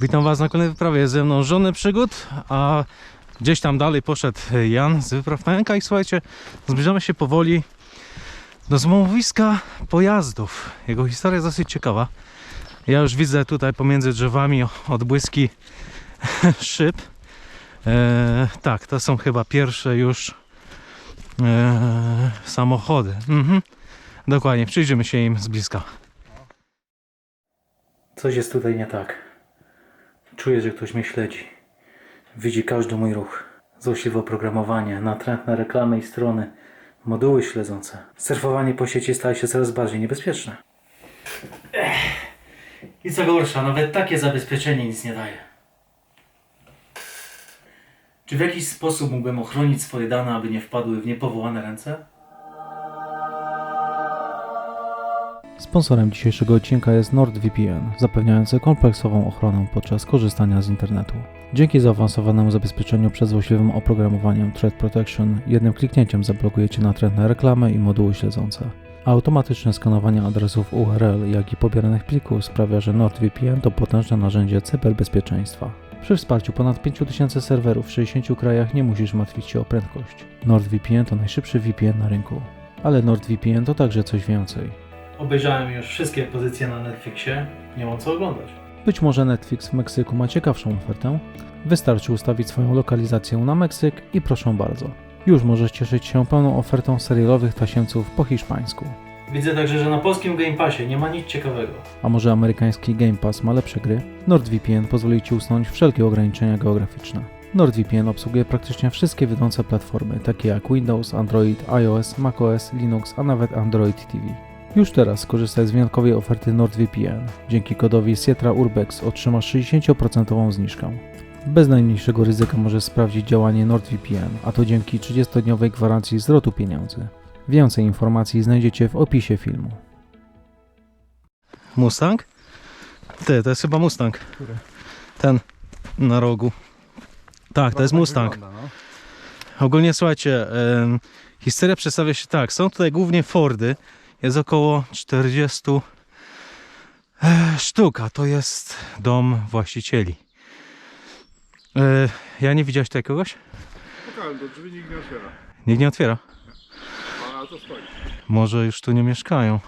Witam Was na kolejnej wyprawie. Ze mną żony przygód, a gdzieś tam dalej poszedł Jan z wypraw Janka i słuchajcie, zbliżamy się powoli do złomowiska pojazdów. Jego historia jest dosyć ciekawa. Ja już widzę tutaj pomiędzy drzewami odbłyski szyb. E, tak, to są chyba pierwsze już e, samochody. Mhm. Dokładnie, przyjrzymy się im z bliska. Coś jest tutaj nie tak. Czuję, że ktoś mnie śledzi. Widzi każdy mój ruch. Złośliwe oprogramowanie, natrętne reklamy i strony, moduły śledzące. Surfowanie po sieci staje się coraz bardziej niebezpieczne. I co gorsza, nawet takie zabezpieczenie nic nie daje. Czy w jakiś sposób mógłbym ochronić swoje dane, aby nie wpadły w niepowołane ręce? Sponsorem dzisiejszego odcinka jest NordVPN, zapewniający kompleksową ochronę podczas korzystania z internetu. Dzięki zaawansowanemu zabezpieczeniu przed złośliwym oprogramowaniem Threat Protection, jednym kliknięciem zablokujecie natrętne reklamy i moduły śledzące. Automatyczne skanowanie adresów URL, jak i pobieranych plików sprawia, że NordVPN to potężne narzędzie cyberbezpieczeństwa. Przy wsparciu ponad 5000 serwerów w 60 krajach nie musisz martwić się o prędkość. NordVPN to najszybszy VPN na rynku. Ale NordVPN to także coś więcej. Obejrzałem już wszystkie pozycje na Netflixie. Nie mam co oglądać. Być może Netflix w Meksyku ma ciekawszą ofertę? Wystarczy ustawić swoją lokalizację na Meksyk i proszę bardzo. Już możesz cieszyć się pełną ofertą serialowych tasiemców po hiszpańsku. Widzę także, że na polskim Game Passie nie ma nic ciekawego. A może amerykański Game Pass ma lepsze gry? NordVPN pozwoli Ci usunąć wszelkie ograniczenia geograficzne. NordVPN obsługuje praktycznie wszystkie wiodące platformy, takie jak Windows, Android, iOS, macOS, Linux, a nawet Android TV. Już teraz skorzystaj z wyjątkowej oferty NordVPN. Dzięki kodowi Sietra Urbex otrzymasz 60% zniżkę. Bez najmniejszego ryzyka możesz sprawdzić działanie NordVPN, a to dzięki 30-dniowej gwarancji zwrotu pieniędzy. Więcej informacji znajdziecie w opisie filmu. Mustang? Ty, to jest chyba Mustang. Ten na rogu. Tak, to jest Mustang. Ogólnie słuchajcie, em, historia przedstawia się tak. Są tutaj głównie Fordy. Jest około 40 e, sztuk, a to jest dom właścicieli. E, ja nie widziałeś tutaj kogoś? Pukałem do drzwi, nikt nie otwiera. Nikt nie otwiera. Ale to stoi. Może już tu nie mieszkają.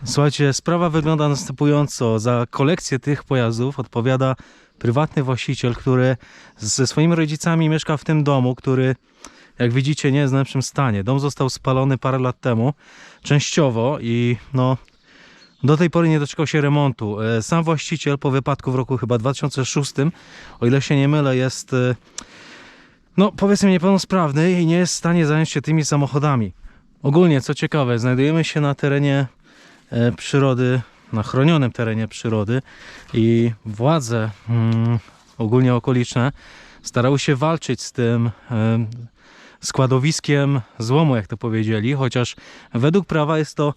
No. Słuchajcie, sprawa wygląda następująco. Za kolekcję tych pojazdów odpowiada prywatny właściciel, który ze swoimi rodzicami mieszka w tym domu, który jak widzicie nie jest w najlepszym stanie. Dom został spalony parę lat temu, częściowo i no do tej pory nie doczekał się remontu. E, Sam właściciel po wypadku w roku chyba 2006, o ile się nie mylę, jest e, no powiedzmy niepełnosprawny i nie jest w stanie zająć się tymi samochodami. Ogólnie, co ciekawe, znajdujemy się na terenie e, przyrody, na chronionym terenie przyrody i władze mm, ogólnie okoliczne starały się walczyć z tym składowiskiem złomu, jak to powiedzieli, chociaż według prawa jest to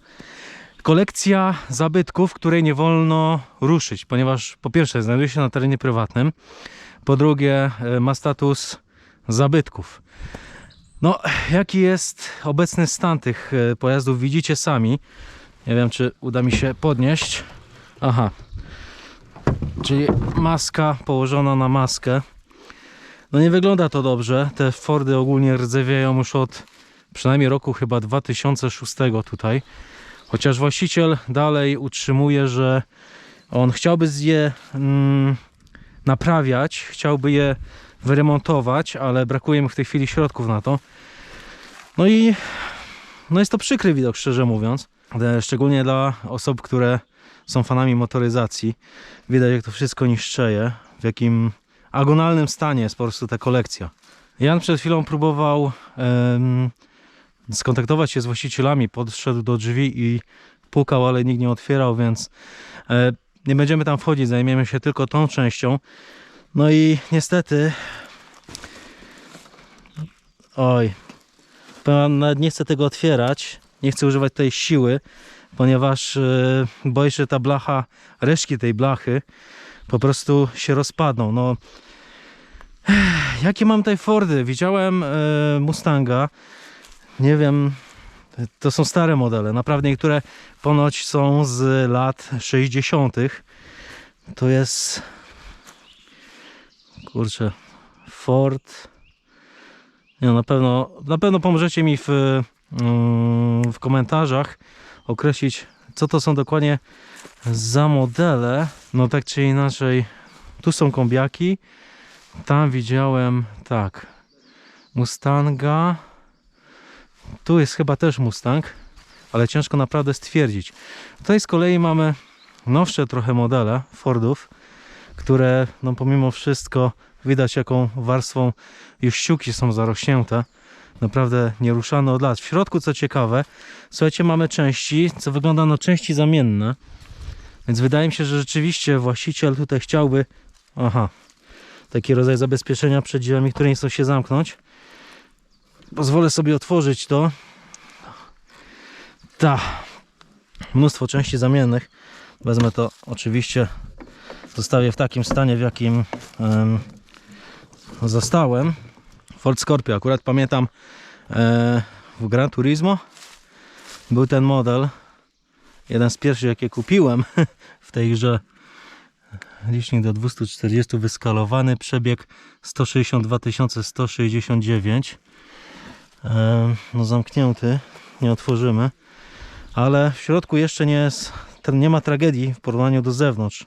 kolekcja zabytków, której nie wolno ruszyć, ponieważ po pierwsze znajduje się na terenie prywatnym, po drugie e, ma status zabytków. No, jaki jest obecny stan tych e, pojazdów, widzicie sami. Nie wiem, czy uda mi się podnieść. Aha. Czyli maska położona na maskę. No nie wygląda to dobrze. Te Fordy ogólnie rdzewiają już od przynajmniej roku chyba 2006 tutaj. Chociaż właściciel dalej utrzymuje, że on chciałby je mm, naprawiać, chciałby je wyremontować, ale brakuje mu w tej chwili środków na to. No i no jest to przykry widok, szczerze mówiąc. E, Szczególnie dla osób, które są fanami motoryzacji. Widać, jak to wszystko niszczeje, w jakim agonalnym stanie jest po prostu ta kolekcja. Jan przed chwilą próbował em, skontaktować się z właścicielami, podszedł do drzwi i pukał, ale nikt nie otwierał, więc e, nie będziemy tam wchodzić, zajmiemy się tylko tą częścią. No i niestety. Oj, nawet nie chce tego otwierać, nie chce używać tej siły, ponieważ e, boi się, że ta blacha, resztki tej blachy po prostu się rozpadną. No, jakie mam tutaj Fordy? Widziałem e, Mustanga, nie wiem, to są stare modele, naprawdę niektóre ponoć są z lat 60. To jest kurczę Ford. Nie, no, na pewno na pewno pomożecie mi w, mm, w komentarzach określić co to są dokładnie za modele. No tak czy inaczej tu są kombiaki. Tam widziałem tak Mustanga. Tu jest chyba też Mustang, ale ciężko naprawdę stwierdzić. Tutaj z kolei mamy nowsze trochę modele Fordów, które no pomimo wszystko widać jaką warstwą już siuki są zarośnięte. Naprawdę nieruszane od lat. W środku co ciekawe, słuchajcie, mamy części, co wygląda na części zamienne. Więc wydaje mi się, że rzeczywiście właściciel tutaj chciałby, aha, taki rodzaj zabezpieczenia przed drzwiami, które nie chcą się zamknąć. Pozwolę sobie otworzyć to. Ta. Mnóstwo części zamiennych. Wezmę to oczywiście. Zostawię w takim stanie, w jakim em, zostałem. Ford Scorpio. Akurat pamiętam e, w Gran Turismo był ten model. Jeden z pierwszych, jakie kupiłem w tej grze. Licznik do 240 wyskalowany, przebieg 162 169. E, no zamknięty, nie otworzymy. Ale w środku jeszcze nie jest, nie ma tragedii w porównaniu do zewnątrz.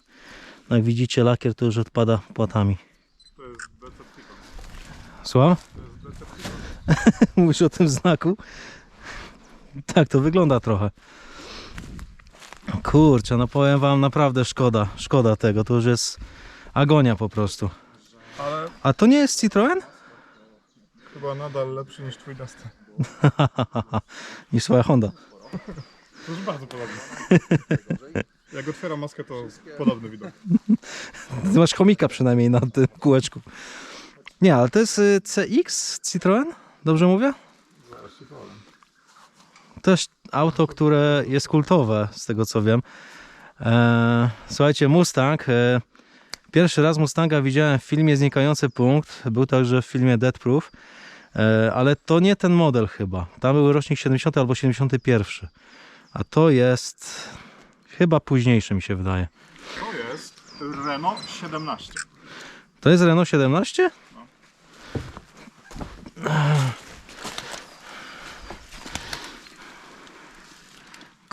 Jak widzicie, lakier to już odpada płatami. Słucham? Mówisz o tym znaku? Tak to wygląda trochę. Kurczę, no powiem wam naprawdę szkoda, szkoda tego, to już jest agonia po prostu. Ale A to nie jest Citroen? chyba nadal lepszy niż twój Duster. Niż swoja Honda. To już bardzo podobne. Jak otwieram maskę, to podobny widok. Ty masz chomika przynajmniej na tym kółeczku. Nie, ale to jest y, CX Citroen? Dobrze mówię? Też auto, które jest kultowe, z tego co wiem. E, słuchajcie, Mustang. E, pierwszy raz Mustanga widziałem w filmie Znikający Punkt. Był także w filmie Dead Proof. E, ale to nie ten model chyba. Tam był rocznik 70 albo 71. A to jest chyba późniejszy mi się wydaje. To jest Renault 17. To jest Renault 17?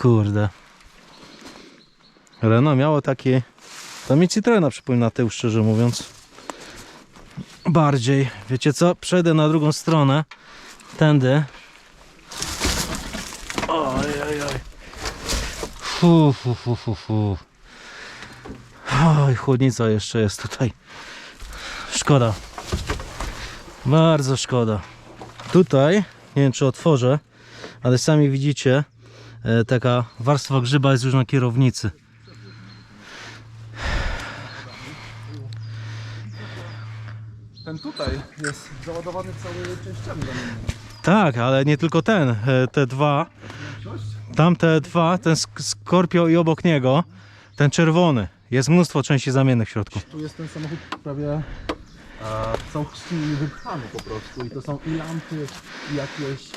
Kurde. Renault miało takie... To mi Citroena przypomina tył, szczerze mówiąc. Bardziej. Wiecie co? Przejdę na drugą stronę. Tędy. Oj, oj, oj. Fu, fu, fu, fu, fu. Oj, chłodnica jeszcze jest tutaj. Szkoda. Bardzo szkoda. Tutaj, nie wiem czy otworzę, ale sami widzicie, taka warstwa grzyba jest już na kierownicy. Ten tutaj jest załadowany cały częściami Tak, ale nie tylko ten, e, te dwa. Tamte dwa, ten Sk- Scorpio i obok niego, ten czerwony. Jest mnóstwo części zamiennych w środku. Tu jest ten samochód prawie e, całkowicie wypchany po prostu i to są i lampy, i jakieś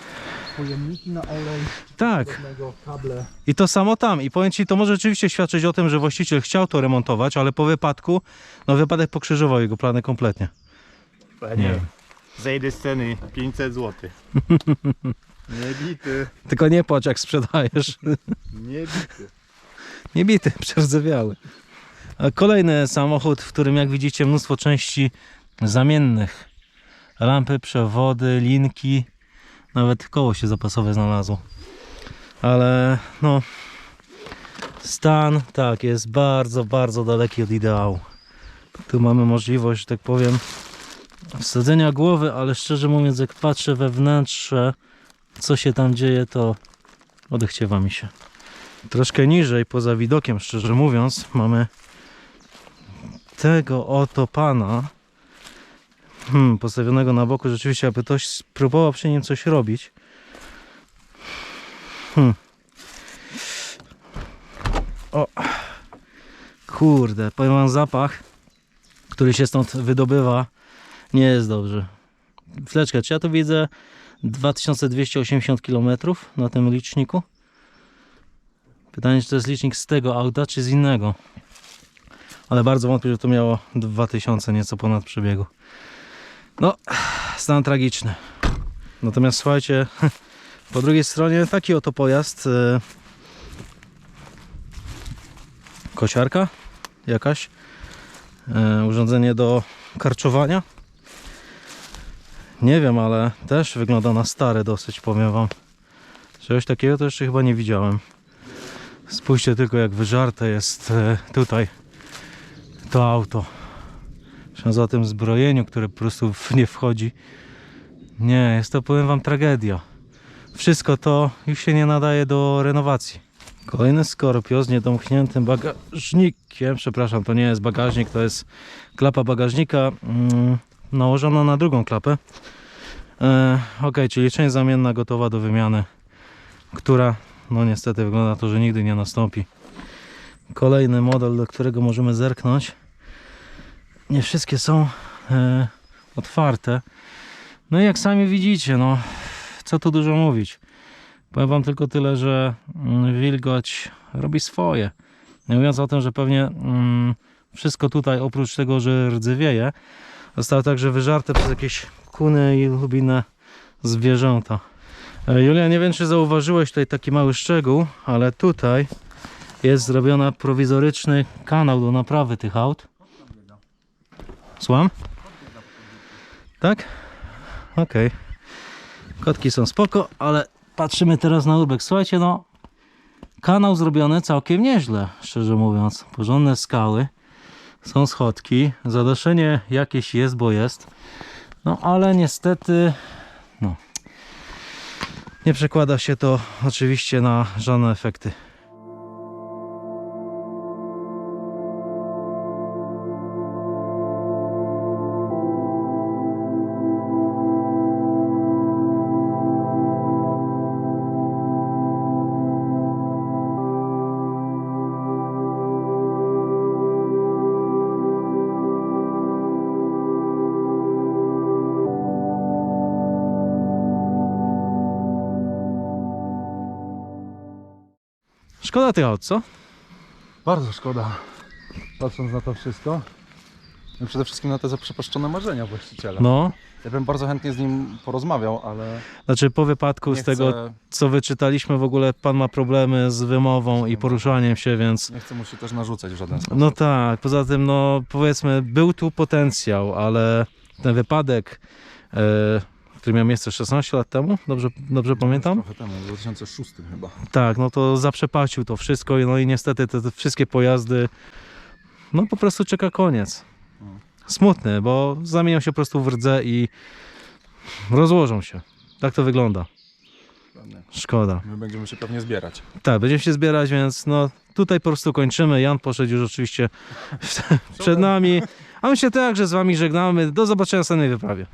pojemniki na olej, Tak, kable. i to samo tam. I powiem Ci, to może rzeczywiście świadczyć o tym, że właściciel chciał to remontować, ale po wypadku, no wypadek pokrzyżował jego plany kompletnie. Panie, zejdę z ceny 500 zł. Nie bity, Tylko nie płacz jak sprzedajesz. nie bity. Nie bity, przerdzewiały. Kolejny samochód, w którym jak widzicie mnóstwo części zamiennych. Lampy, przewody, linki, nawet koło się zapasowe znalazło. Ale no, stan tak jest bardzo, bardzo daleki od ideału. Tu mamy możliwość, tak powiem, wsadzenia głowy, ale szczerze mówiąc, jak patrzę we wnętrze, co się tam dzieje, to odechciewa mi się. Troszkę niżej, poza widokiem, szczerze mówiąc, mamy tego oto pana hmm, postawionego na boku, rzeczywiście, aby ktoś spróbował przy nim coś robić. Hmm. O, kurde, powiem wam zapach, który się stąd wydobywa, nie jest dobrze. Fleczkę, czy ja tu widzę 2280 km na tym liczniku? Pytanie, czy to jest licznik z tego auta, czy z innego. ale bardzo wątpię, że to miało 2000 nieco ponad przebiegu. No, stan tragiczny. Natomiast słuchajcie, po drugiej stronie taki oto pojazd. e, Kosiarka jakaś. e, Urządzenie do karczowania. Nie wiem, ale też wygląda na stare dosyć, powiem wam. Czegoś takiego to jeszcze chyba nie widziałem. Spójrzcie tylko jak wyżarte jest e, tutaj to auto. Ksiądz o tym zbrojeniu, które po prostu nie wchodzi. Nie, jest to powiem wam tragedia. Wszystko to już się nie nadaje do renowacji. Kolejny Scorpio z niedomkniętym bagażnikiem. Przepraszam, to nie jest bagażnik, to jest klapa bagażnika mm, nałożona na drugą klapę. E, ok, czyli część zamienna gotowa do wymiany, która no niestety wygląda na to, że nigdy nie nastąpi. Kolejny model, do którego możemy zerknąć. Nie wszystkie są e, otwarte. No i jak sami widzicie, no co tu dużo mówić. Powiem wam tylko tyle, że mm, wilgoć robi swoje. Nie mówiąc o tym, że pewnie mm, wszystko tutaj oprócz tego, że rdzewieje, zostało także wyżarte przez jakieś kuny i lub inne zwierzęta. E, Julia, nie wiem czy zauważyłeś tutaj taki mały szczegół, ale tutaj jest zrobiony prowizoryczny kanał do naprawy tych aut. Słucham? Tak? Okej. Kotki są spoko, ale patrzymy teraz na urbex. Słuchajcie, no kanał zrobiony całkiem nieźle, szczerze mówiąc. Porządne skały, są schodki, zadaszenie jakieś jest, bo jest. No ale niestety, no, nie przekłada się to oczywiście na żadne efekty. Szkoda tych aut, co? Bardzo szkoda, patrząc na to wszystko. No i przede wszystkim na te zaprzepaszczone marzenia właściciela. No, Ja bym bardzo chętnie z nim porozmawiał, ale znaczy po wypadku z tego, chcę, co wyczytaliśmy, w ogóle pan ma problemy z wymową i poruszaniem się, więc nie chcę mu się też narzucać w żaden sposób. no tak, poza tym no powiedzmy był tu potencjał, ale ten wypadek, e, który miał miejsce 16 lat temu, dobrze, dobrze pamiętam? Trochę temu, w 2006 chyba. Tak, no to zaprzepaścił to wszystko no i niestety te, te wszystkie pojazdy, no po prostu czeka koniec. Smutny, bo zamienią się po prostu w rdze i rozłożą się. Tak to wygląda. Szkoda. My będziemy się pewnie zbierać. Tak, będziemy się zbierać, więc no tutaj po prostu kończymy. Jan poszedł już oczywiście przed nami. A my się także z wami żegnamy. Do zobaczenia w następnej wyprawie.